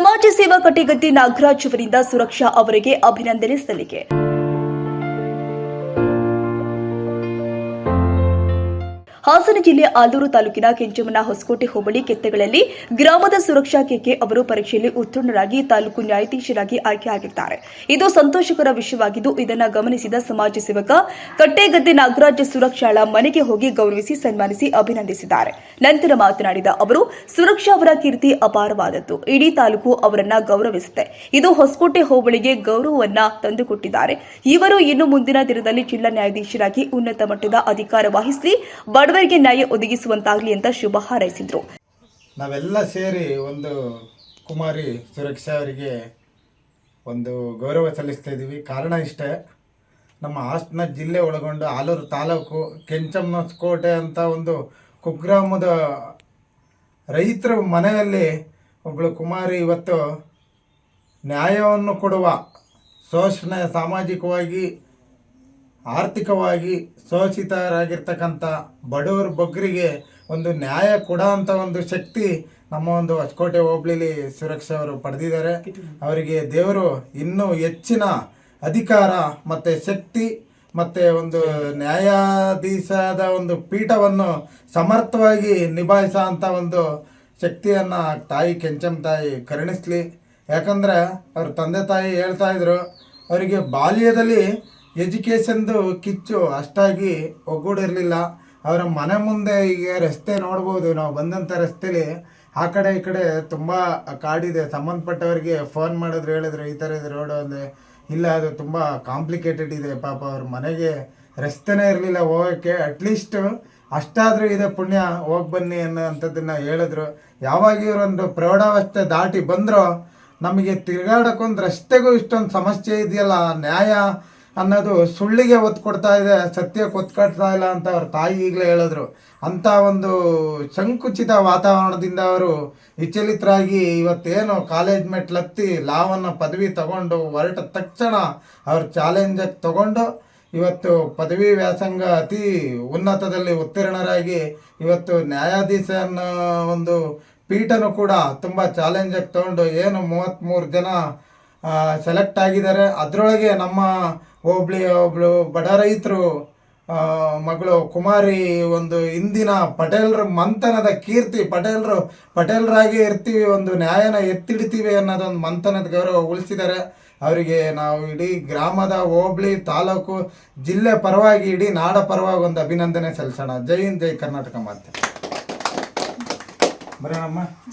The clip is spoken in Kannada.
ಸಮಾಜ ಸೇವಾ ಕಟ್ಟಿಗದ್ದೆ ನಾಗರಾಜ್ ಅವರಿಂದ ಸುರಕ್ಷಾ ಅವರಿಗೆ ಅಭಿನಂದನೆ ಸಲ್ಲಿಕೆ. ಹಾಸನ ಜಿಲ್ಲೆ ಆಲೂರು ತಾಲೂಕಿನ ಕೆಂಚಮ್ಮನ ಹೊಸಕೋಟೆ ಹೋಬಳಿ ಕೆತ್ತಗಳಲ್ಲಿ ಗ್ರಾಮದ ಸುರಕ್ಷಾ ಕೆಕೆ ಅವರು ಪರೀಕ್ಷೆಯಲ್ಲಿ ಉತ್ತೀರ್ಣರಾಗಿ ತಾಲೂಕು ನ್ಯಾಯಾಧೀಶರಾಗಿ ಆಯ್ಕೆಯಾಗಿದ್ದಾರೆ ಇದು ಸಂತೋಷಕರ ವಿಷಯವಾಗಿದ್ದು, ಇದನ್ನು ಗಮನಿಸಿದ ಸಮಾಜ ಸೇವಕ ಕಟ್ಟೆಗದ್ದೆ ನಾಗರಾಜ ಸುರಕ್ಷಾಳ ಮನೆಗೆ ಹೋಗಿ ಗೌರವಿಸಿ ಸನ್ಮಾನಿಸಿ ಅಭಿನಂದಿಸಿದ್ದಾರೆ. ನಂತರ ಮಾತನಾಡಿದ ಅವರು, ಸುರಕ್ಷಾ ಅವರ ಕೀರ್ತಿ ಅಪಾರವಾದದ್ದು. ಇಡೀ ತಾಲೂಕು ಅವರನ್ನ ಗೌರವಿಸುತ್ತೆ. ಇದು ಹೊಸಕೋಟೆ ಹೋಬಳಿಗೆ ಗೌರವವನ್ನ ತಂದುಕೊಟ್ಟಿದ್ದಾರೆ. ಇವರು ಇನ್ನು ಮುಂದಿನ ದಿನದಲ್ಲಿ ಜಿಲ್ಲಾ ನ್ಯಾಯಾಧೀಶರಾಗಿ ಉನ್ನತ ಮಟ್ಟದ ಅಧಿಕಾರ ವಹಿಸಿ ಬಡವರಿಗೆ ನ್ಯಾಯ ಒದಗಿಸುವಂತಾಗಲಿ ಅಂತ ಶುಭ ಹಾರೈಸಿದ್ರು. ನಾವೆಲ್ಲ ಸೇರಿ ಒಂದು ಕುಮಾರಿ ಸುರಕ್ಷಾ ಅವರಿಗೆ ಒಂದು ಗೌರವ ಸಲ್ಲಿಸ್ತಾ ಇದ್ದೀವಿ. ಕಾರಣ ಇಷ್ಟೇ, ನಮ್ಮ ಹಾಸನ ಜಿಲ್ಲೆ ಒಳಗೊಂಡು ಆಲೂರು ತಾಲೂಕು ಕೆಂಚಮ್ಮನಕೋಟೆ ಅಂತ ಒಂದು ಕುಗ್ರಾಮದ ರೈತರ ಮನೆಯಲ್ಲಿ ಒಬ್ಬಳು ಕುಮಾರಿ ಇವತ್ತು ನ್ಯಾಯವನ್ನು ಕೊಡುವ, ಶೋಷಣೆ ಸಾಮಾಜಿಕವಾಗಿ ಆರ್ಥಿಕವಾಗಿ ಶೋಷಿತರಾಗಿರ್ತಕ್ಕಂಥ ಬಡವರ ಬಗ್ಗರಿಗೆ ಒಂದು ನ್ಯಾಯ ಕೊಡೋ ಅಂಥ ಒಂದು ಶಕ್ತಿ ನಮ್ಮ ಒಂದು ಹೊಸಕೋಟೆ ಹೋಬಳಿಲಿ ಸುರಕ್ಷಾ ಅವರು ಪಡೆದಿದ್ದಾರೆ. ಅವರಿಗೆ ದೇವರು ಇನ್ನೂ ಹೆಚ್ಚಿನ ಅಧಿಕಾರ ಮತ್ತು ಶಕ್ತಿ ಮತ್ತು ಒಂದು ನ್ಯಾಯಾಧೀಶದ ಒಂದು ಪೀಠವನ್ನು ಸಮರ್ಥವಾಗಿ ನಿಭಾಯಿಸೋ ಒಂದು ಶಕ್ತಿಯನ್ನು ತಾಯಿ ಕೆಂಚಮ್ಮ ತಾಯಿ ಕರುಣಿಸ್ಲಿ. ಯಾಕಂದ್ರೆ ಅವ್ರ ತಂದೆ ತಾಯಿ ಹೇಳ್ತಾ ಇದ್ರು, ಅವರಿಗೆ ಬಾಲ್ಯದಲ್ಲಿ ಎಜುಕೇಷನ್ದು ಕಿಚ್ಚು ಅಷ್ಟಾಗಿ ಒಗ್ಗೂಡಿರಲಿಲ್ಲ. ಅವರ ಮನೆ ಮುಂದೆ ಈಗ ರಸ್ತೆ ನೋಡ್ಬೋದು. ನಾವು ಬಂದಂಥ ರಸ್ತೆಲಿ ಆ ಕಡೆ ಈ ಕಡೆ ತುಂಬ ಕಾಡಿದೆ. ಸಂಬಂಧಪಟ್ಟವರಿಗೆ ಫೋನ್ ಮಾಡಿದ್ರು, ಹೇಳಿದ್ರು, ಈ ಥರ ಇದು ರೋಡು ಅಂದರೆ ಇಲ್ಲ, ಅದು ತುಂಬ ಕಾಂಪ್ಲಿಕೇಟೆಡ್ ಇದೆ. ಪಾಪ ಅವ್ರ ಮನೆಗೆ ರಸ್ತೆನೇ ಇರಲಿಲ್ಲ ಹೋಗೋಕ್ಕೆ. ಅಟ್ಲೀಸ್ಟ್ ಅಷ್ಟಾದರೂ ಇದೆ ಪುಣ್ಯ, ಹೋಗಿ ಬನ್ನಿ ಅನ್ನೋಂಥದ್ದನ್ನ ಹೇಳಿದ್ರು. ಯಾವಾಗ ಇವರೊಂದು ಪ್ರೌಢಾವಸ್ಥೆ ದಾಟಿ ಬಂದರೂ, ನಮಗೆ ತಿರುಗಾಡೋಕ್ಕೊಂದು ರಸ್ತೆಗೂ ಇಷ್ಟೊಂದು ಸಮಸ್ಯೆ ಇದೆಯಲ್ಲ, ನ್ಯಾಯ ಅನ್ನೋದು ಸುಳ್ಳಿಗೆ ಒತ್ತು ಕೊಡ್ತಾ ಇದೆ, ಸತ್ಯಕ್ಕೆ ಒತ್ತು ಕೊಡ್ತಾ ಇಲ್ಲ ಅಂತ ಅವ್ರ ತಾಯಿ ಈಗಲೇ ಹೇಳಿದ್ರು. ಅಂಥ ಒಂದು ಸಂಕುಚಿತ ವಾತಾವರಣದಿಂದ ಅವರು ವಿಚಲಿತರಾಗಿ ಇವತ್ತೇನು ಕಾಲೇಜ್ ಮೆಟ್ಲತ್ತಿ ಲಾವನ್ನು ಪದವಿ ತಗೊಂಡು ಹೊರಟ ತಕ್ಷಣ ಅವ್ರ ಚಾಲೆಂಜಾಗಿ ತಗೊಂಡು ಇವತ್ತು ಪದವಿ ವ್ಯಾಸಂಗ ಅತಿ ಉನ್ನತದಲ್ಲಿ ಉತ್ತೀರ್ಣರಾಗಿ ಇವತ್ತು ನ್ಯಾಯಾಧೀಶ ಒಂದು ಪೀಠನು ಕೂಡ ತುಂಬ ಚಾಲೆಂಜಾಗಿ ತಗೊಂಡು ಏನು ಮೂವತ್ತ್ಮೂರು ಜನ ಸೆಲೆಕ್ಟ್ ಆಗಿದ್ದಾರೆ. ಅದರೊಳಗೆ ನಮ್ಮ ಹೋಬಳಿ, ಒಬ್ಳು ಬಡ ರೈತರು ಮಗಳು ಕುಮಾರಿ, ಒಂದು ಇಂದಿನ ಪಟೇಲ್ರ ಮಂಥನದ ಕೀರ್ತಿ, ಪಟೇಲ್ರು, ಪಟೇಲ್ರಾಗಿ ಇರ್ತೀವಿ, ಒಂದು ನ್ಯಾಯನ ಎತ್ತಿಡ್ತೀವಿ ಅನ್ನೋದೊಂದು ಮಂಥನದ ಗೌರವ ಉಳಿಸಿದ್ದಾರೆ. ಅವರಿಗೆ ನಾವು ಇಡೀ ಗ್ರಾಮದ ಹೋಬಳಿ ತಾಲೂಕು ಜಿಲ್ಲೆ ಪರವಾಗಿ, ಇಡೀ ನಾಡ ಪರವಾಗಿ ಒಂದು ಅಭಿನಂದನೆ ಸಲ್ಲಿಸೋಣ. ಜೈ ಹಿಂದ್, ಜೈ ಕರ್ನಾಟಕ ಮಾತೆ. ಬರೋಣಮ್ಮ.